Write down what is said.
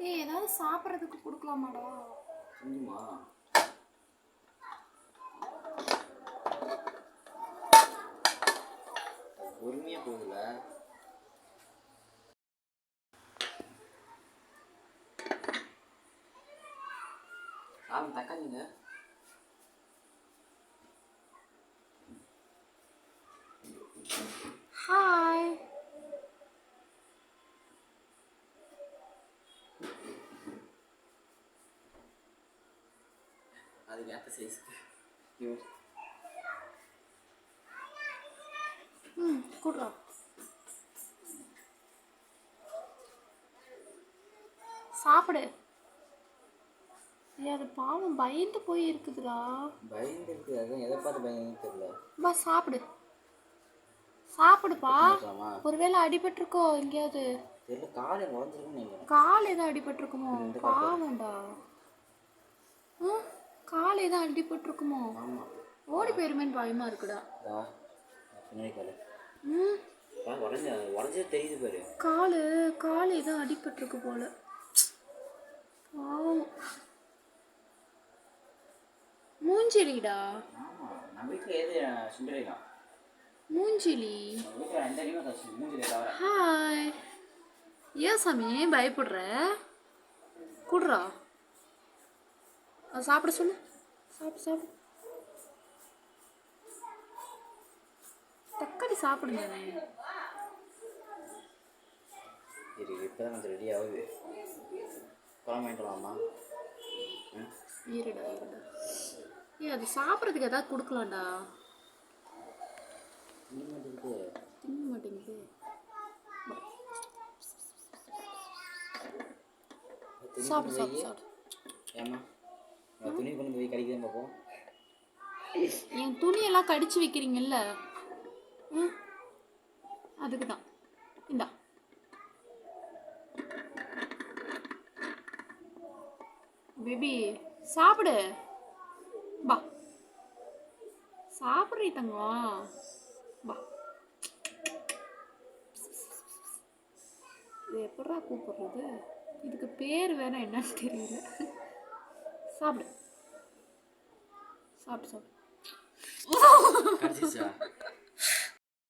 ஏய் ஏதாவது சாப்பிட்றதுக்கு கொடுக்கலாமாடா? கொஞ்சமா பொறுமையாக போகல சாமி தக்காளிங்க ஹாய் அதுக்கு ஏற்ற சைஸ்க்கு ம் கொடுறா சாப்பிடு. அது பாவம் பயந்து போய் இருக்குதுடா பயந்து இருக்கு அதான் எதை பார்த்து பயந்துன்னு தெரியல. பா சாப்பிடு. சாப்பிடுப்பா. ஒருவேளை அடிபட்டிருக்கோ எங்கேயாவது. தெரியல காலை உடஞ்சிருக்குன்னு கால் எதுவும் அடிபட்டிருக்குமோ? பாவம்டா. ம்? கால் எதுவும் அடிபட்டிருக்குமோ ஆமா. ஓடி போயிருமேன்னு பயமா இருக்குடா. பின்னாடி காலை. ம். உடஞ்ச உடஞ்சே தெரியுது பாரு. கால் கால் எதுவும் அடிபட்டிருக்கு போல. பாவம் மூஞ்சிலிடா மூஞ்சிலி? ஹாய். ஏன் சாமி பயப்படுற? குடுறா. சாப்பிட சொல்லு. சாப்பிடு சாப்பிடு. தக்காளி சாப்பிடுங்க. சரி இப்போ தான் கொஞ்சம் ரெடி ஆகுது. குழம்பு வாங்கிட்டு வாமா ம்? இருடா இருடா. ஏய் அது சாப்பிட்றதுக்கு ஏதாவது கொடுக்கலாம்டா. திங்க மாட்டேங்குது. சாப்பிடு சாப்பிடு சாப்பிடு. ஏம்மா? நான் துணி கொண்டு போய் கடிக்குதுன்னு பார்ப்போம். என் துணியெல்லாம் கடிச்சு வைக்கிறீங்கல்ல? அதுக்கு தான் இந்தா. பேபி சாப்பிடு. பா. சாப்பிட்றீ தங்கம். பா. இது எப்படா கூப்பிடுறது? இதுக்கு பேர் வேற என்னன்னு தெரியல. சாப்பிடு. சாப்பிடு சாப்பிடு. கடிச்சிச்சா